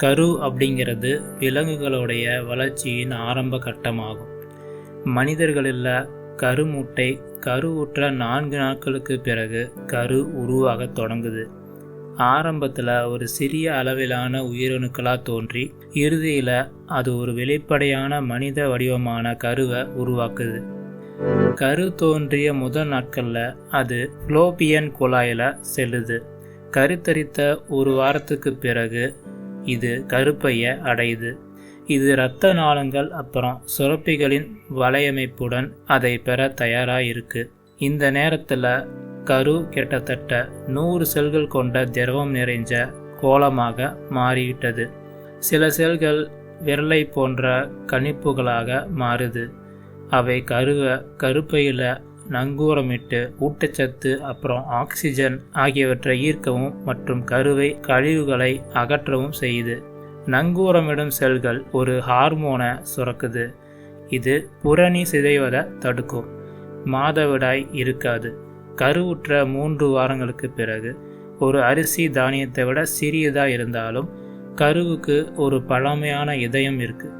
கரு அப்படிங்கிறது விலங்குகளுடைய வளர்ச்சியின் ஆரம்ப கட்டமாகும். மனிதர்களில் கருமுட்டை கருவுற்ற நான்கு நாட்களுக்கு பிறகு கரு உருவாகத் தொடங்குது. ஆரம்பத்தில் ஒரு சிறிய அளவிலான உயிரணுக்களாக தோன்றி இறுதியில் அது ஒரு வெளிப்படையான மனித வடிவமான கருவை உருவாக்குது. கரு தோன்றிய முதல் நாட்களில் அது ஃப்ளோபியன் குழாயில் செல்லுது. கருத்தரித்த ஒரு வாரத்துக்கு பிறகு இது கருப்பைய அடையுது. இது இரத்த நாளங்கள் அப்புறம் சுரப்பிகளின் வலையமைப்புடன் அதை பெற தயாராக இருக்கு இந்த நேரத்தில் கரு கிட்டத்தட்ட நூறு செல்கள் கொண்ட திரவம் நிறைஞ்ச கோலமாக மாறிவிட்டது. சில செல்கள் விரலை போன்ற கணிப்புகளாக மாறுது. அவை கருவை கருப்பையில் நங்கூரமிட்டு ஊட்டச்சத்து அப்புறம் ஆக்சிஜன் ஆகியவற்றை ஈர்க்கவும் மற்றும் கருவை கழிவுகளை அகற்றவும் செய்யுது. நங்கூரமிடும் செல்கள் ஒரு ஹார்மோனை சுரக்குது. இது புரணி சிதைவதை தடுக்கும். மாதவிடாய் இருக்காது. கருவுற்ற மூன்று வாரங்களுக்கு பிறகு ஒரு அரிசி தானியத்தை விட சிறியதாக இருந்தாலும் கருவுக்கு ஒரு பழமையான இதயம் இருக்குது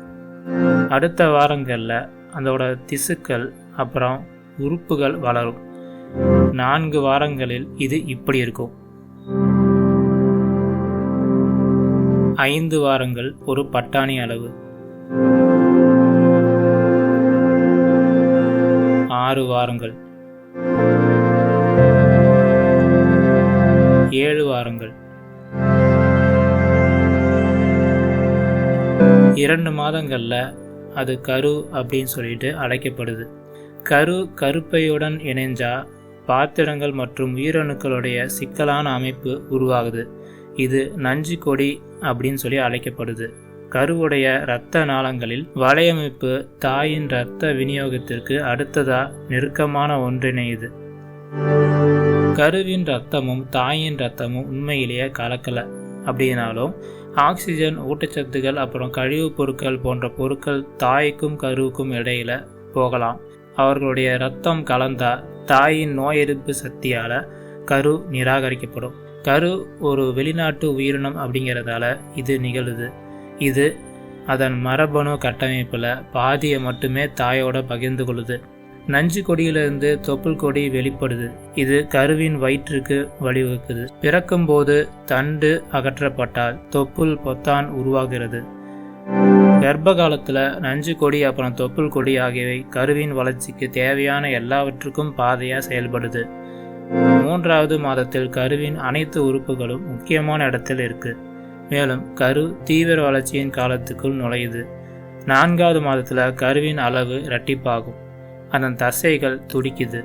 அடுத்த வாரங்களில் அதோட திசுக்கள் அப்புறம் உறுப்புகள் வளரும். நான்கு வாரங்களில் இது இப்படி இருக்கும். ஐந்து வாரங்கள் ஒரு பட்டாணி அளவு. ஆறு வாரங்கள். ஏழு வாரங்கள். இரண்டு மாதங்களில் அது கரு அப்படின்னு சொல்லிட்டு அழைக்கப்படுது. கரு கருப்பையுடன் இணைஞ்சா பாத்திரங்கள் மற்றும் உயிரணுக்களுடைய சிக்கலான அமைப்பு உருவாகுது. இது நஞ்சு கொடி அப்படின்னு சொல்லி அழைக்கப்படுது. கருவுடைய இரத்த நாளங்களில் வலையமைப்பு தாயின் இரத்த விநியோகத்திற்கு அடுத்ததா நெருக்கமான ஒன்றிணையுது. கருவின் ரத்தமும் தாயின் ரத்தமும் உண்மையிலேயே கலக்கல. அப்படின்னாலும் ஆக்சிஜன் ஊட்டச்சத்துகள் அப்புறம் கழிவுப் பொருட்கள் போன்ற பொருட்கள் தாய்க்கும் கருவுக்கும் இடையில போகலாம். அவர்களுடைய ரத்தம் கலந்தா தாயின் நோய் எதிர்ப்பு சக்தியால் கரு நிராகரிக்கப்படும். கரு ஒரு வெளிநாட்டு உயிரினம் அப்படிங்கிறதால இது நிகழுது. இது அதன் மரபணு கட்டமைப்பில் பாதியை மட்டுமே தாயோட பகிர்ந்து கொள்ளுது. நஞ்சு கொடியிலிருந்து தொப்புள் கொடி வெளிப்படுது. இது கருவின் வயிற்றுக்கு வழிவகுக்குது. பிறக்கும்போது தண்டு அகற்றப்பட்டால் தொப்புள் பொத்தான் உருவாகிறது. கர்ப்ப காலத்தில் நஞ்சு கொடி அப்புறம் தொப்புள் கொடி ஆகியவை கருவின் வளர்ச்சிக்கு தேவையான எல்லாவற்றுக்கும் பாதையாக செயல்படுது. மூன்றாவது மாதத்தில் கருவின் அனைத்து உறுப்புகளும் முக்கியமான இடத்தில் இருக்கு. மேலும் கரு தீவிர வளர்ச்சியின் காலத்துக்குள் நுழையுது. நான்காவது மாதத்தில் கருவின் அளவு இரட்டிப்பாகும். அதன் தசைகள் துடிக்குது.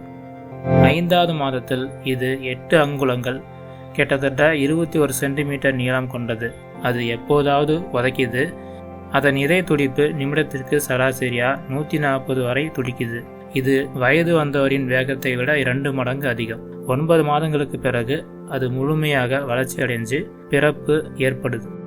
ஐந்தாவது மாதத்தில் இது எட்டு அங்குலங்கள் கிட்டத்தட்ட இருபத்தி ஒரு சென்டிமீட்டர் நீளம் கொண்டது. அது எப்போதாவது உதைக்குது. அதன் இதய துடிப்பு நிமிடத்திற்கு சராசரியா நூற்றி நாற்பது வரை துடிக்குது. இது வயது வந்தவரின் வேகத்தை விட இரண்டு மடங்கு அதிகம். ஒன்பது மாதங்களுக்கு பிறகு அது முழுமையாக வளர்ச்சி அடைஞ்சு பிறப்பு ஏற்படுது.